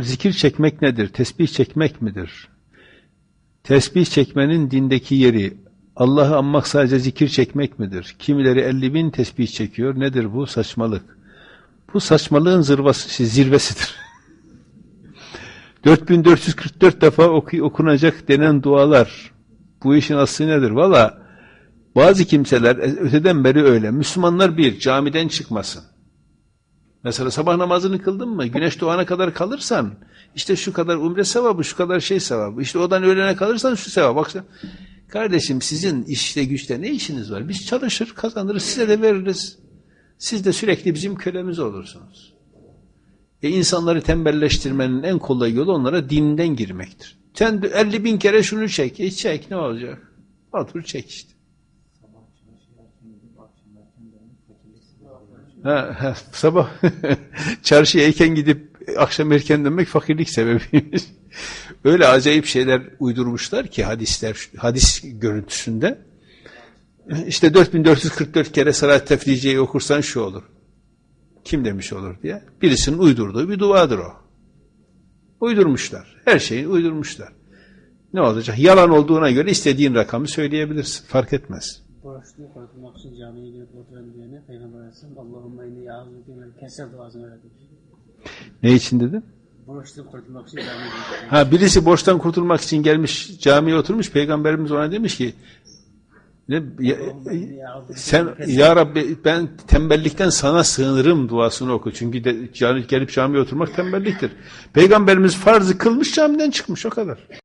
Zikir çekmek nedir? Tesbih çekmek midir? Tesbih çekmenin dindeki yeri, Allah'ı anmak sadece zikir çekmek midir? Kimileri 50 bin tesbih çekiyor. Nedir bu? Saçmalık. Bu saçmalığın zırvası, şey, zirvesidir. 4444 defa oku, okunacak denen dualar. Bu işin aslı nedir? Valla bazı kimseler e, öteden beri öyle. Müslümanlar bir, camiden çıkmasın. Mesela sabah namazını kıldın mı? Güneş doğana kadar kalırsan işte şu kadar umre sevabı, şu kadar şey sevabı. İşte odan öğlene kalırsan şu sevabı. Bak kardeşim sizin işte güçte ne işiniz var? Biz çalışır, kazanırız, size de veririz. Siz de sürekli bizim kölemiz olursunuz. E insanları tembelleştirmenin en kolay yolu onlara dinden girmektir. Sen 50 bin kere şunu çek, e çek ne olacak? Otur çek işte. Ha, ha, sabah çarşıya erken gidip akşam erken dönmek fakirlik sebebiymiş. Öyle acayip şeyler uydurmuşlar ki hadisler hadis görüntüsünde. İşte 4444 kere salat tefriciyeyi okursan şu olur. Kim demiş olur diye. Birisinin uydurduğu bir duadır o. Uydurmuşlar. Her şeyi uydurmuşlar. Ne olacak? Yalan olduğuna göre istediğin rakamı söyleyebilirsin. Fark etmez. Borçluyu kurtulmak için camiye gidip oturan diyene Peygamber Aleyhisselam Allahümme inni ya'udhu keser duasını öğretmiş. Ne için dedim? Borçluyu kurtulmak için camiye gidip Ha birisi borçtan kurtulmak için gelmiş camiye oturmuş. Peygamberimiz ona demiş ki ne, ya- sen ya Rabbi ben tembellikten sana sığınırım duasını oku. Çünkü de, gelip camiye oturmak tembelliktir. Peygamberimiz farzı kılmış camiden çıkmış o kadar.